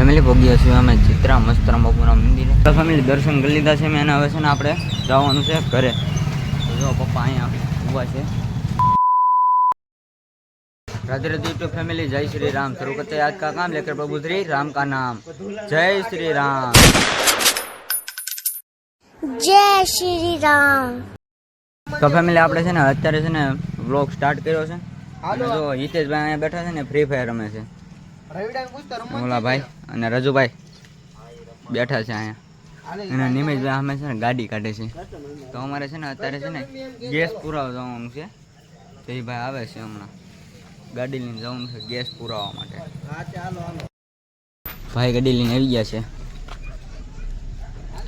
Family ભોગ્યા છીએ અમે ચિત્રા મસ્ત બપુરા મંદિરે. ફેમિલી દર્શન કરી લીધા છે મેં હવે છે ને આપણે જવાનું છે ઘરે. જો પપ્પા અહીંયા ઊભા છે. રાધે રાધે ફેમિલી જય શ્રી રામ. શરૂ કરતે આજ કા કામ? લેકર પ્રભુ શ્રી રામ કા નામ. જય શ્રી રામ. જય શ્રી રામ. તો ફેમિલી આપણે છે ને અત્યારે છે ને વ્લોગ સ્ટાર્ટ કર્યો છે. જો હિતેશભાઈ અહીંયા બેઠા છે ને ફ્રી ફાયર રમે છે. ઓલા ભાઈ અને રજુભાઈ બેઠા છે અહીંયા. અને નિમેશભાઈ અમે છે ને ગાડી કાઢે છે. તો અમારે છે ને અત્યારે છે ને ગેસ પુરાવા જવાનું છે. તો એ ભાઈ આવે છે હમણાં. ગાડી લઈને જવાનું છે ગેસ પુરાવા માટે. ભાઈ ગાડી લઈને આવી ગયા છે.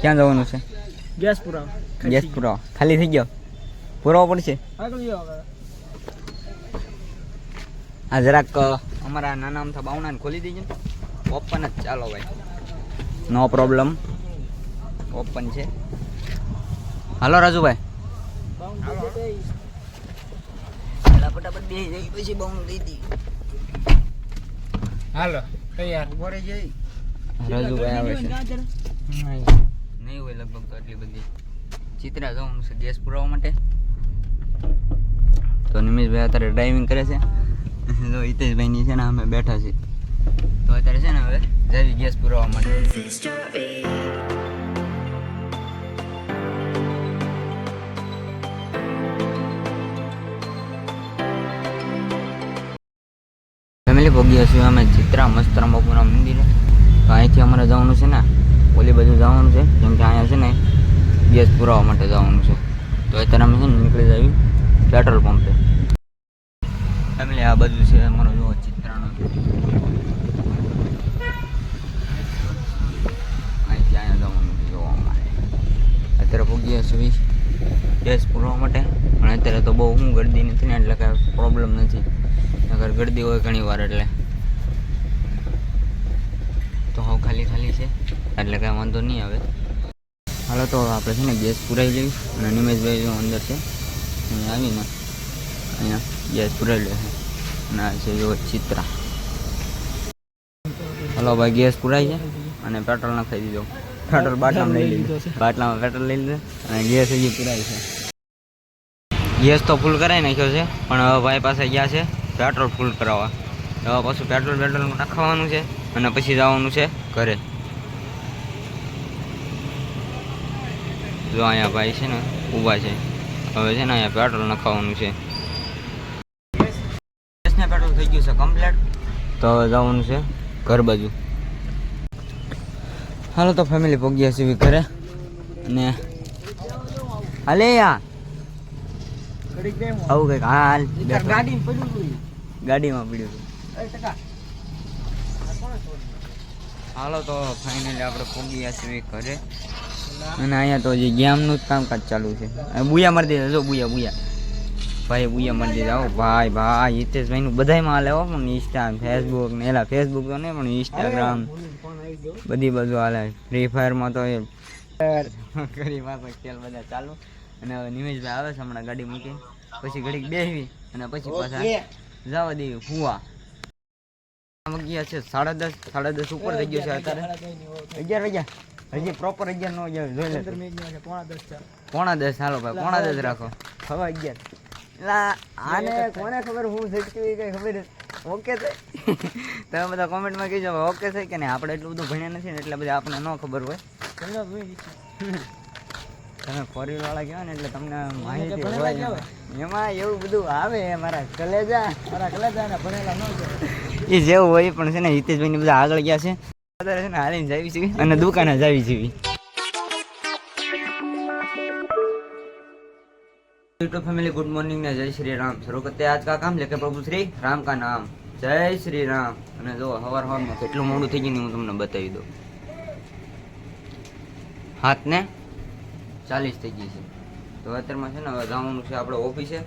ક્યાં જવાનું છે? ગેસ પુરાવા. ગેસ પુરાવા. ખાલી થઈ ગયો? પુરાવો પડશે? આ જરાક અમારા નાના અમથા બાવણાને ખોલી દેજો ઓપન જ ચાલો ભાઈ. નો પ્રોબ્લેમ. ઓપન છે. હાલો રાજુભાઈ. ફટાફટ જઈ પછી બાવણું દઈ દી હાલો તૈયાર. રાજુભાઈ આવે છે. નહીં હોય લગભગ તો એટલી બધી. ચિત્રા જવાનું છે ગેસ પુરાવવા માટે. તો નિમેશભાઈ અત્યારે ડ્રાઇવિંગ કરે છે. તો હિતેશભાઈની છે ને અમે બેઠા છીએ. તો અત્યારે છે ને હવે જવી ગેસ પુરાવા માટે. ફેમિલી ભોગીએ છીએ અમે ચિત્રા મસ્તરામ બાપુના મંદિરે તો અહીંથી અમારે જવાનું છે ને, ઓલી બધું જવાનું છે, કેમ કે અહીંયા છે ને ગેસ પુરાવા માટે જવાનું છે. તો અત્યારે અમે છે ને નીકળી જઈએ પેટ્રોલ પંપે. ફેમિલી આ બધું છે, અમારો જો ચિત્રાનો. અત્યારે ભોગીએ છીએ ગેસ પૂરવા માટે. પણ અત્યારે તો બહુ હું ગરદી નથી ને, એટલે કાંઈ પ્રોબ્લેમ નથી. અગર ગરદી હોય ઘણી વાર એટલે. તો હવે ખાલી ખાલી છે, એટલે કાંઈ વાંધો નહીં આવે. હાલો, તો આપણે છે ને ગેસ પુરાઈ લઈશ. અને નિમેશભાઈ જો અંદર છે આવીને અહીંયા. ગેસ પુરાઈ લે અને આ છે ચિત્રા. હલો ભાઈ, ગેસ પુરાઈ છે? અને પેટ્રોલ નખાઈ દીધો. પેટ્રોલ બાટલામાં લઈ લીધું. બાટલામાં પેટ્રોલ લઈ લીધું અને ગેસ હજી પુરાય છે. ગેસ તો ફૂલ કરાવી નાખ્યો છે, પણ હવે ભાઈ પાસે ગયા છે પેટ્રોલ ફૂલ કરાવવા. હવે પાછું પેટ્રોલ પેટ્રોલ નાખવાનું છે અને પછી જવાનું છે ઘરે. જો અહીંયા ભાઈ છે ને, ઊભા છે. હવે છે ને અહીંયા પેટ્રોલ નખાવાનું છે. ગેસને થઈ ગયું છે કમ્પ્લીટ તો હવે જવાનું છે ઘર બાજુ. હાલો તો ફેમિલી પગ્યા છીએ ઘરે. અને હાલે યા આવું કંઈક હાલ. ગાડીમાં પડ્યું હાલો તો ફાઇનલી આપણે પહોંચી ગયા છીએ ઘરે. અને અહીંયા તો હજી ગેમનું જ કામકાજ ચાલુ છે. બુયા મારી દીધા જો બુયા બુયા. ભાઈ ઉયા મંદિર આવો ભાઈ ભાઈ ભાઈ હિતેશભાઈનું બધાયમાં હાલે હો પણ ઇન્સ્ટા ફેસબુક ને એલા ફેસબુક તો નહીં પણ ઇન્સ્ટાગ્રામ બધી બાજુ હાલે. ફ્રી ફાયરમાં તો એ ઘડી પાસે ખેલ બધા ચાલુ. અને હવે નિમેશભાઈ આવે છે હમણાં ગાડી મૂકી પછી ઘડીક બેસવી અને પછી પાછા જવા દેવી. ફુવા ગયા છે સાડા દસ સાડા દસ ઉપર થઈ ગયો છે અત્યારે. અગિયાર વાગ્યા. હજી પ્રોપર અગિયાર નો જોઈ લે પોણા દસ ચાલો. પોણા દસ હાલો ભાઈ પોણા દસ રાખો. હવે અગિયાર. એલા આને કોને ખબર હું ઝટકી કઈ ખબર ઓકે છે. તમે બધા કોમેન્ટમાં કહેજો ઓકે છે કે નહીં? આપણે એટલું બધું ભણ્યા નથી ને એટલે બધા આપણને ન ખબર હોય. તમે ફોર વાળા કહેવાય ને એટલે તમને માહિતી હોય એમાં એવું બધું આવે મારા કલેજા. મારા કલેજાને ભણેલા ન એ જેવું હોય પણ છે ને હિતેશભાઈ બધા આગળ ગયા છે. અત્યારે છે ને હાલીને જાવી છે અને દુકાને જાવી છે यूट्यूब फैमिली गुड मॉर्निंग ने जय श्री राम शुरू करते हैं आज का काम लेकर प्रभु श्री राम का नाम જય શ્રી રામ અને જો હવાર હવારમાં કેટલું મોડું થઈ ગયું ને હું તમને બતાવી દઉં હાથ ને ચાલીસ થઈ ગઈ છે તો અત્યારમાં છે ને હવે જવાનું છે આપણે ઓફિસે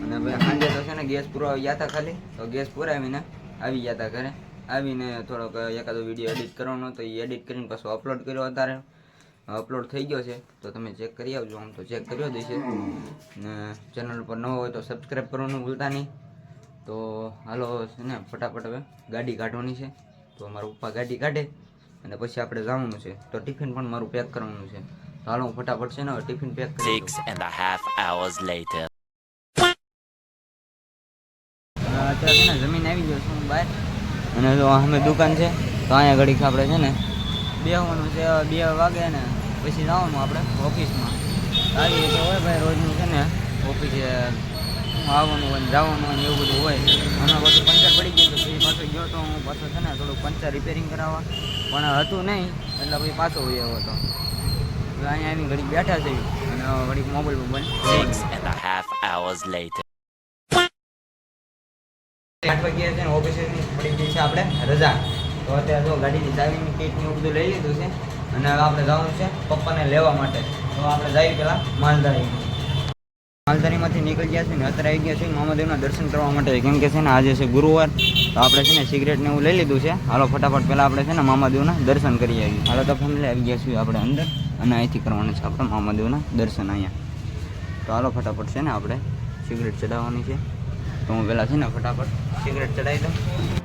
અને ભાઈ સાંજે તો છે ને ગેસ પુરાવા ગયા હતા ખાલી તો ગેસ પુરાવીને આવી ગયા હતા ઘરે આવીને થોડોક એકાદો વિડીયો એડિટ કરવાનો તો એ એડિટ કરીને પાછો અપલોડ કર્યો અત્યારે અપલોડ થઈ ગયો છે તો તમે ચેક કરી આવજો. આમ તો ચેક કર્યો દેશે ને ચેનલ પર ન હોય તો સબસ્ક્રાઈબ કરવાનું ભૂલતા નહીં. તો હાલો છે ને ફટાફટ હવે ગાડી કાઢવાની છે. તો મારા પપ્પા ગાડી કાઢે અને પછી આપણે જવાનું છે. તો ટિફિન પણ મારું પેક કરવાનું છે. તો હાલો હું ફટાફટ છે ને ટિફિન પેક કરી and a half hours later અત્યારે છે ને જમીન આવી ગયો છું બહાર. અને જો અમે દુકાન છે તો અહીંયા ઘડીક આપણે છે ને બેસવાનું છે બે વાગે ને પછી જવાનું આપણે ઓફિસમાં. આવી રીતે હોય ભાઈ રોજનું છે ને ઓફિસે આવવાનું હોય જવાનું હોય એવું બધું હોય. હમણાં પાછું પંચર પડી ગયું તો પછી પાછો ગયો તો હું પાછો છે ને થોડુંક પંચર રિપેરિંગ કરાવવા. પણ હતું નહીં એટલે પછી પાછો હોય હતો. હવે અહીંયા આવીને ઘડીક બેઠા છે અને ઘડીક મોબાઈલ later. આઠ વાગ્યા છે ને ઓફિસેથી પડી ગઈ છે આપણે રજા. તો અત્યારે જો ગાડીની ચાવીની કીટને એવું બધું લઈ લીધું છે અને હવે આપણે જવાનું છે પપ્પાને લેવા માટે. તો આપણે જઈએ પેલા માલધારી માલધારીમાંથી નીકળી ગયા છે ને અત્યારે આવી ગયા છે મામાદેવના દર્શન કરવા માટે. કેમ કે છે ને આજે છે ગુરુવાર. તો આપણે છે ને સિગરેટ ને એવું લઈ લીધું છે. હાલો ફટાફટ પહેલાં આપણે છે ને મામાદેવના દર્શન કરી આવીએ. હાલો તો ફેમિલી આવી ગયા છીએ આપણે અંદર અને અહીંથી કરવાનું છે આપણે મામાદેવના દર્શન અહીંયા. તો હાલો ફટાફટ છે ને આપણે સિગરેટ ચડાવવાની છે. તો હું પહેલાં છે ને ફટાફટ સિગરેટ ચડાવી દઉં.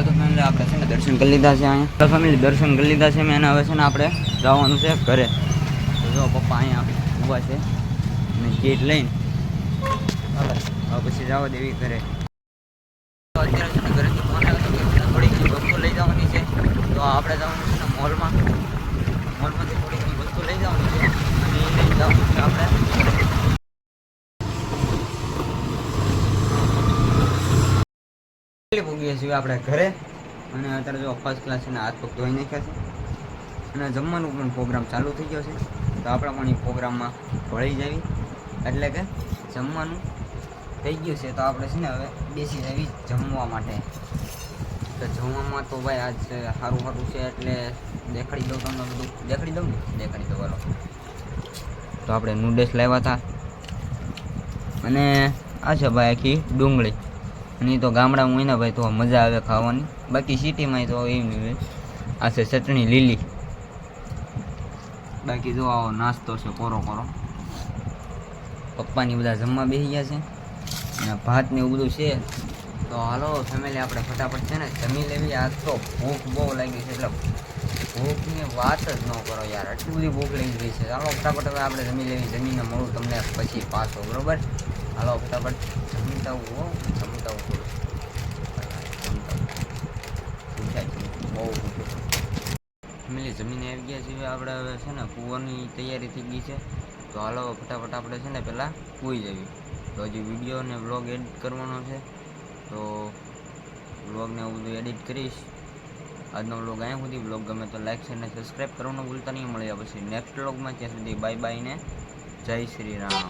હાલો તો ફેમિલી, આપણે છે ને દર્શન કરી લીધા છે અહીંયા. ફેમિલી, દર્શન કરી લીધા છે મેં હવે છે ને આપણે જવાનું છે ઘરે. તો જો, પપ્પા અહીંયા ઊભા છે. અને ગેટ લઈને. હવે પછી જવા દેવી ઘરે. તો વસ્તુ લઈ જવાની છે. તો આપણે જવાનું છે મોલમાં. મોલમાંથી થોડીક વસ્તુ લઈ જવાની છે. અને એ લઈ જવાનું છે આપણે કેટલી પૂગીએ છીએ આપણે ઘરે. અને અત્યારે જો ફર્સ્ટ ક્લાસ છે હાથ પગ ધોઈ નાખ્યા છે. અને જમવાનું પણ પ્રોગ્રામ ચાલુ થઈ ગયો છે. તો આપણે પણ એ પ્રોગ્રામમાં ભળી જવી. એટલે કે જમવાનું થઈ ગયું છે. તો આપણે છે ને હવે બેસી જવી જમવા માટે. તો જમવામાં તો ભાઈ આજ સારું સારું છે એટલે દેખાડી દઉં તમને બધું. દેખાડી દઉં ને? દેખાડી દઉં, હાલો. તો આપણે નૂડલ્સ લાવ્યા હતા. અને આ છે ભાઈ આખી ડુંગળી. અને તો ગામડામાં હોય ને ભાઈ, તો મજા આવે ખાવાની. બાકી સિટીમાં તો એ નહીં આ છે ચટણી લીલી. બાકી જો આવો નાસ્તો છે કોરો કોરો પપ્પાની બધા જમવા બેસી ગયા છે. અને ભાત ને એવું બધું છે. તો હાલો ફેમિલી આપણે ફટાફટ છે ને જમી લેવી. આજ તો ભૂખ બહુ લાગી છે. એટલે ભૂખની વાત જ ન કરો યાર. આટલી બધી ભૂખ લાગી ગઈ છે. હાલો, ફટાફટ હવે આપણે જમી લેવી. જમીને મળું તમને પછી પાછો, બરોબર? હાલો, ફટાફટ. જમતા હું હો જમતા હું થોડું જમતા હું. ભૂખ્યા છીએ, બહુ ભૂખ્યો ફેમિલી જમીને આવી ગયા છે આપણે હવે છે ને કૂવાની તૈયારી થઈ ગઈ છે તો હાલો ફટાફટ આપણે છે ને પહેલાં કૂઈ જવી તો હજી વીડિયો અને વ્લોગ એડિટ કરવાનો છે તો વ્લોગને હું બધું એડિટ કરીશ આજનો વ્લોગ અહીંયા સુધી વ્લોગ ગમે તો લાઈક છે અને સબસ્ક્રાઈબ કરવાનું ભૂલતા નહીં મળ્યા પછી નેક્સ્ટ વ્લોગમાં ત્યાં સુધી બાય બાય ને જય શ્રી રામ